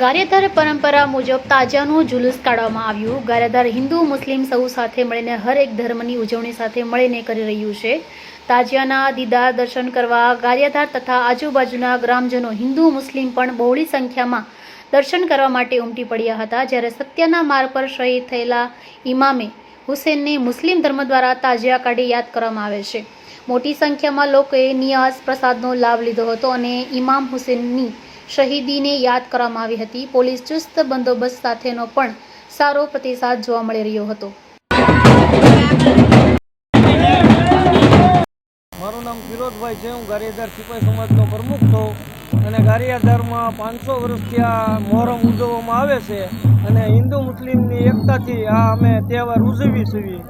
ગારિયાધાર પરંપરા મુજબ તાજાનું જુલુસ કાઢવામાં આવ્યું. ગારેધર હિન્દુ, મુસ્લિમ સૌ સાથે મળીને હરેક ધર્મની ઉજવણી સાથે મળીને કરી રહ્યું છે. તાજિયાના દીદાર દર્શન કરવા ગારિયાધાર તથા આજુબાજુના ગ્રામજનો હિન્દુ, મુસ્લિમ પણ બહોળી સંખ્યામાં દર્શન કરવા માટે ઉમટી પડ્યા હતા. જ્યારે સત્યના માર્ગ પર શહીદ થયેલા ઇમામે હુસેનને મુસ્લિમ ધર્મ દ્વારા તાજિયા કાઢી યાદ કરવામાં આવે છે. મોટી સંખ્યામાં લોકોએ નિયાઝ પ્રસાદનો લાભ લીધો હતો અને ઇમામ હુસેનની શહીદીને યાદ કરવામાં આવી હતી. પોલીસ ચુસ્ત બંદોબસ્ત સાથેનો પણ સારો પ્રતિસાદ જોવા મળી રહ્યો હતો. મારું નામ ફિરોજભાઈ છે. હું ગારિયાધાર સિપાઈ સમાજનો પ્રમુખ છું. અને ગારિયાધારમાં પાંચસો વર્ષથી આ મોહરમ ઉજવવામાં આવે છે અને હિન્દુ મુસ્લિમની એકતાથી આ અમે તહેવાર ઉજવી છીએ.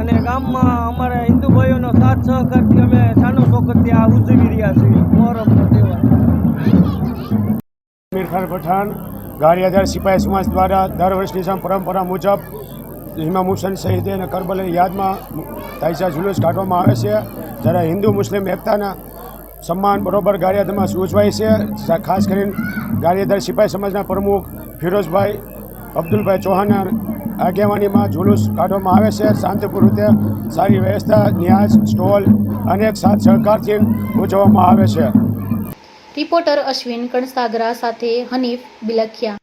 અને ગામમાં અમારા હિન્દુ ભાઈઓનો સાથ સહકારથી અમે સાનો શોકતથી આ ઉજવી રહ્યા છીએ. મોહરમનો તહેવાર પઠાણ ગારિયાધાર સિપાહી સમાજ દ્વારા દર વર્ષની સામે પરંપરા મુજબ ઇમામ હુસેન શહીદ અને કરબલાની યાદમાં તાઇસા જુલુસ કાઢવામાં આવે છે. જ્યારે હિન્દુ મુસ્લિમ એકતાના સન્માન બરોબર ગારિયાધારમાં ઉજવાય છે. ખાસ કરીને ગારિયાધાર સિપાહી સમાજના પ્રમુખ ફિરોઝભાઈ અબ્દુલભાઈ ચૌહાણના આગેવાનીમાં જુલુસ કાઢવામાં આવે છે. શાંતિપૂર્ણ રીતે સારી વ્યવસ્થા ન્યાસ સ્ટોલ અનેક સાથ સહકારથી ઉજવવામાં આવે છે. રિપોર્ટર અશ્વિન કણસાગરા સાથે હનીફ બિલખિયા.